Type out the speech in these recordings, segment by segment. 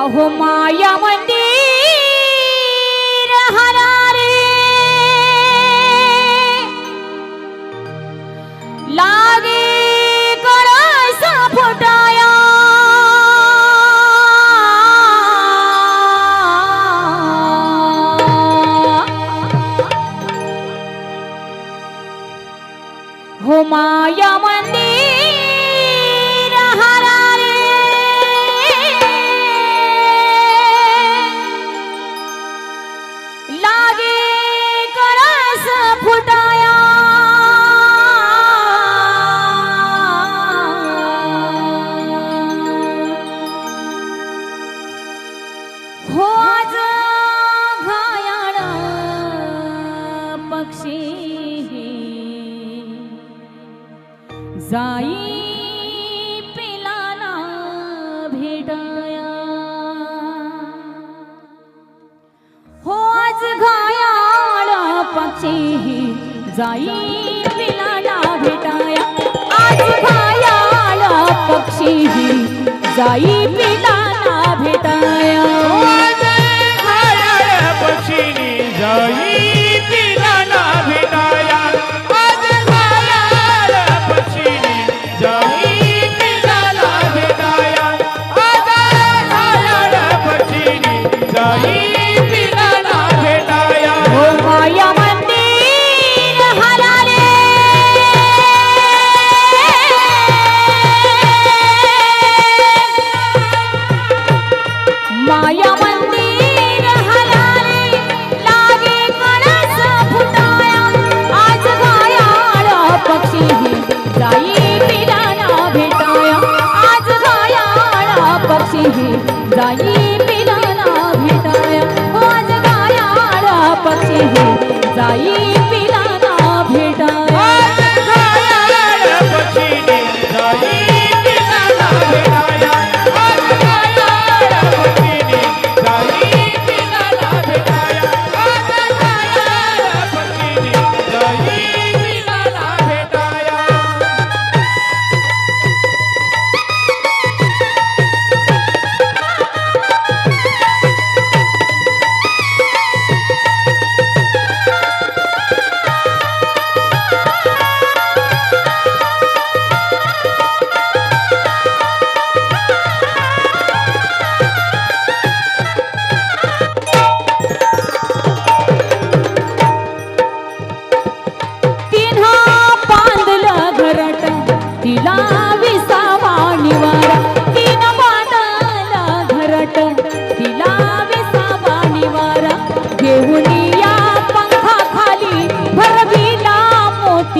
আহ মায়া মন্দির साक्षी जाई भेटाया. होज घायाळ पक्षी जाई पिलाला भेटाया. आज घायाळ पक्षी जाई पिला नाही जाई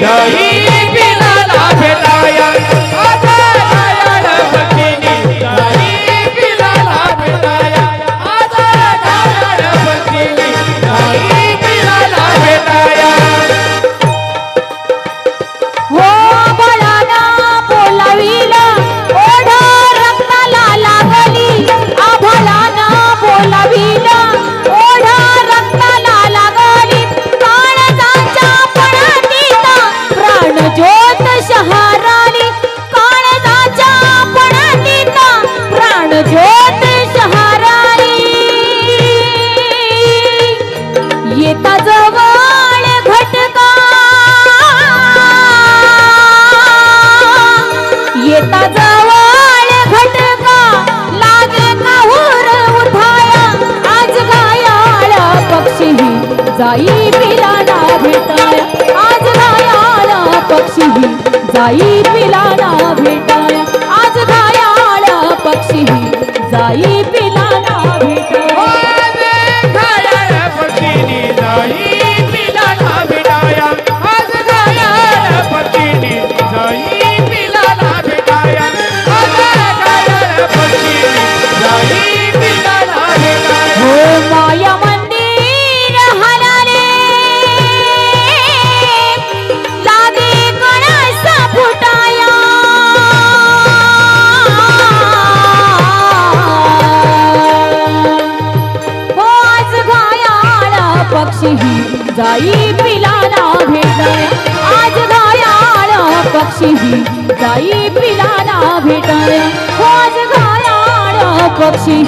દહી जाई पिलाना भेटाया. आज आला पक्षी. जाई पिलाना भेटाया. आज घायाळ पक्षी. जाई पिलाना भेटाया. जाई पिलाना भेटाया आज घायाळ पक्षी जाई पिलाना भेटाया आज घायाळ पक्षी